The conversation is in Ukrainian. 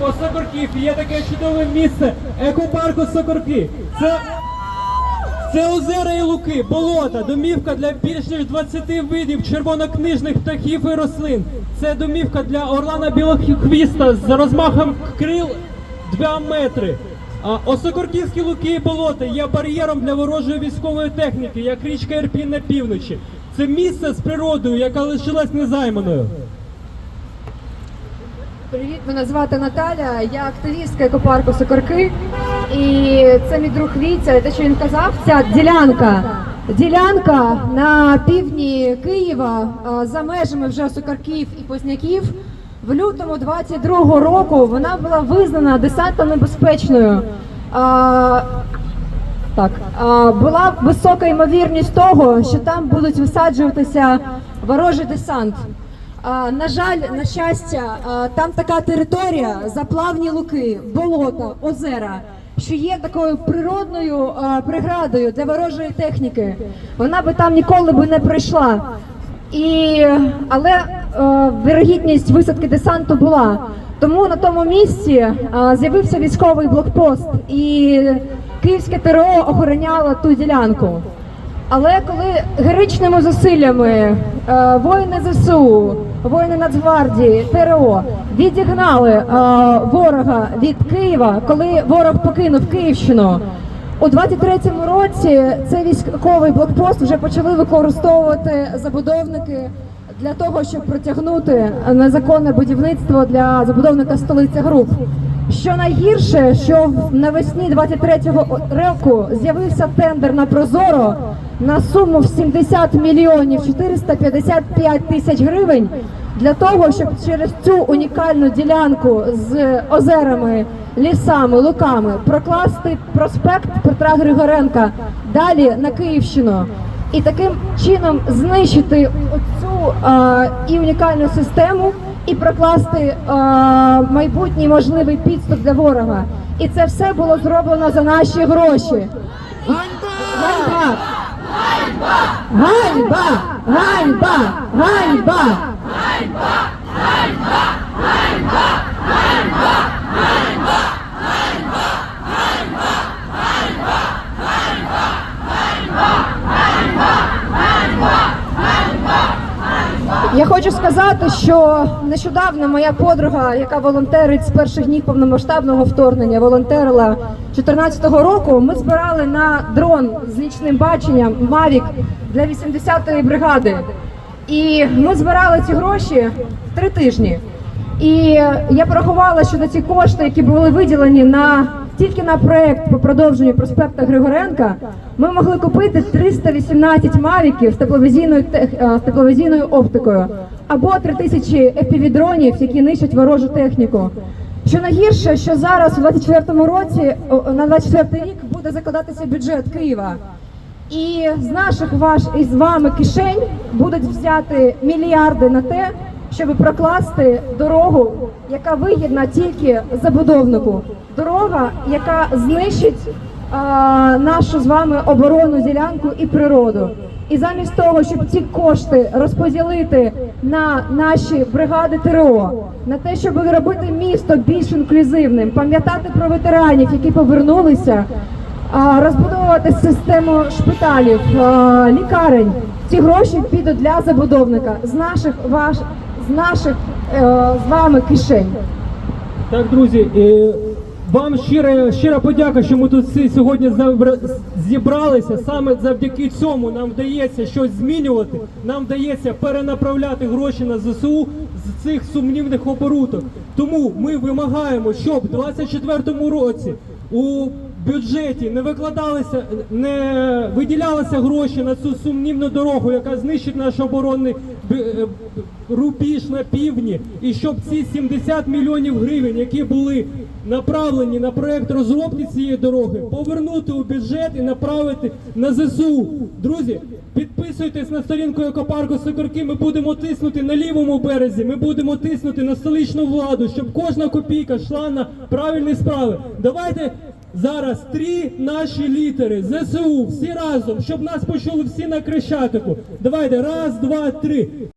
По Сокорків є таке чудове місце екопарку Сокорки. Це, це озера і луки, болота, домівка для більш ніж 20 видів червонокнижних птахів і рослин. Це домівка для орлана білохвіста з розмахом крил 2 метри. А Осокорківські луки і болота є бар'єром для ворожої військової техніки, як річка Ірпінь на півночі. Це місце з природою, яка лишилась незайманою. Привіт, мене звати Наталя. Я активістка екопарку Сокорки. І це мій друг Вітя. Те, що він казав, ця ділянка. Ділянка на півдні Києва за межами вже Сокарків і Позняків. В лютому 22-го року вона була визнана десантно небезпечною. Так, а, була висока ймовірність того, що там будуть висаджуватися ворожий десант. На жаль, на щастя, там така територія, заплавні луки, болота, озера, що є такою природною преградою для ворожої техніки. Вона би там ніколи би не пройшла. І, але е, вірогідність висадки десанту була. Тому на тому місці е, з'явився військовий блокпост, і київське ТРО охороняло ту ділянку. Але коли героїчними зусиллями е, воїни ЗСУ, воїни Нацгвардії, ТРО відігнали е, ворога від Києва, коли ворог покинув Київщину. У 23-му році цей військовий блокпост вже почали використовувати забудовники для того, щоб протягнути незаконне будівництво для забудовника столиця груп. Що найгірше, що навесні 23-го року з'явився тендер на Прозоро на суму в 70 мільйонів 455 тисяч гривень для того, щоб через цю унікальну ділянку з озерами, лісами, луками прокласти проспект Петра Григоренка далі на Київщину. І таким чином знищити оцю е, і унікальну систему, і прокласти е, майбутній можливий підступ для ворога. І це все було зроблено за наші гроші. Ганьба! Ганьба! Ганьба! Ганьба! Я хочу сказати, що нещодавно моя подруга, яка волонтерить з перших днів повномасштабного вторгнення, волонтерила 14-го року. Ми збирали на дрон з нічним баченням Mavic для 80-ї бригади. І ми збирали ці гроші три тижні. І я порахувала, що на ці кошти, які були виділені на тільки на проект по продовженню проспекта Григоренка, ми могли купити 318 мавіків з тепловізійною е, з тепловізійною оптикою або 3000 епівідронів, які нищать ворожу техніку. Що найгірше, що зараз у 24-му році на 24-й рік буде закладатися бюджет Києва. І з наших ваш і з вами кишень будуть взяти мільярди на те, щоб прокласти дорогу, яка вигідна тільки забудовнику. Дорога, яка знищить а, нашу з вами оборонну ділянку і природу. І замість того, щоб ці кошти розподілити на наші бригади ТРО, на те, щоб робити місто більш інклюзивним, пам'ятати про ветеранів, які повернулися, розбудовувати систему шпиталів, лікарень. Ці гроші підуть для забудовника з наших ваш з наших е, з вами кишень. Так, друзі, е, вам щира, щира подяка, що ми тут всі сьогодні зібралися. Саме завдяки цьому нам вдається щось змінювати. Нам вдається перенаправляти гроші на ЗСУ з цих сумнівних оборудок. Тому ми вимагаємо, щоб в 24-му році у бюджеті не викладалися, не виділялися гроші на цю сумнівну дорогу, яка знищить наш оборонний е, рубіж на півдні, і щоб ці 70 мільйонів гривень, які були направлені на проект розробки цієї дороги, повернути у бюджет і направити на ЗСУ. Друзі, підписуйтесь на сторінку екопарку Сокорки. Ми будемо тиснути на лівому березі. Ми будемо тиснути на столичну владу, щоб кожна копійка йшла на правильні справи. Давайте. Зараз три наші літери ЗСУ всі разом, щоб нас почули всі на Крещатику. Давайте раз, два, три.